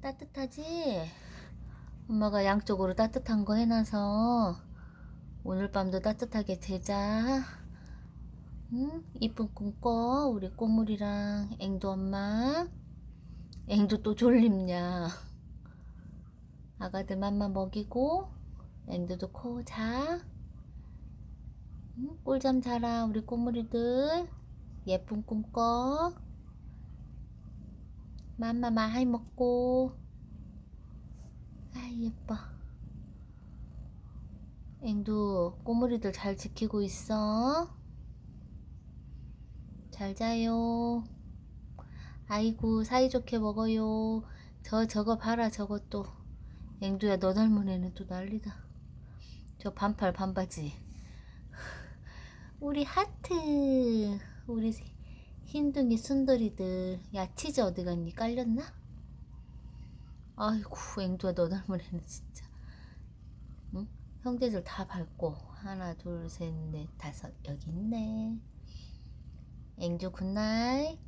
따뜻하지? 엄마가 양쪽으로 따뜻한 거 해놔서 오늘 밤도 따뜻하게 재자. 응? 이쁜 꿈 꿔. 우리 꼬물이랑 앵두 엄마. 앵두 또 졸립냐. 아가들 맘마 먹이고 앵두도 코 자. 응? 꿀잠 자라 우리 꼬물이들. 예쁜 꿈 꿔. 맘마 많이 먹고. 아 예뻐. 앵두 꼬물이들 잘 지키고 있어. 잘 자요. 아이고 사이좋게 먹어요. 저 저거 봐라 저것도. 앵두야 너 닮은 애는 또 난리다. 저 반팔 반바지. 우리 하트. 우리 흰둥이 순돌이들. 야 치즈 어디 갔니? 깔렸나? 아이고 앵두야 너 애는 진짜. 응? 형제들 다 밟고 하나 둘 셋 넷 다섯 여기 있네. 앵두 굿나잇.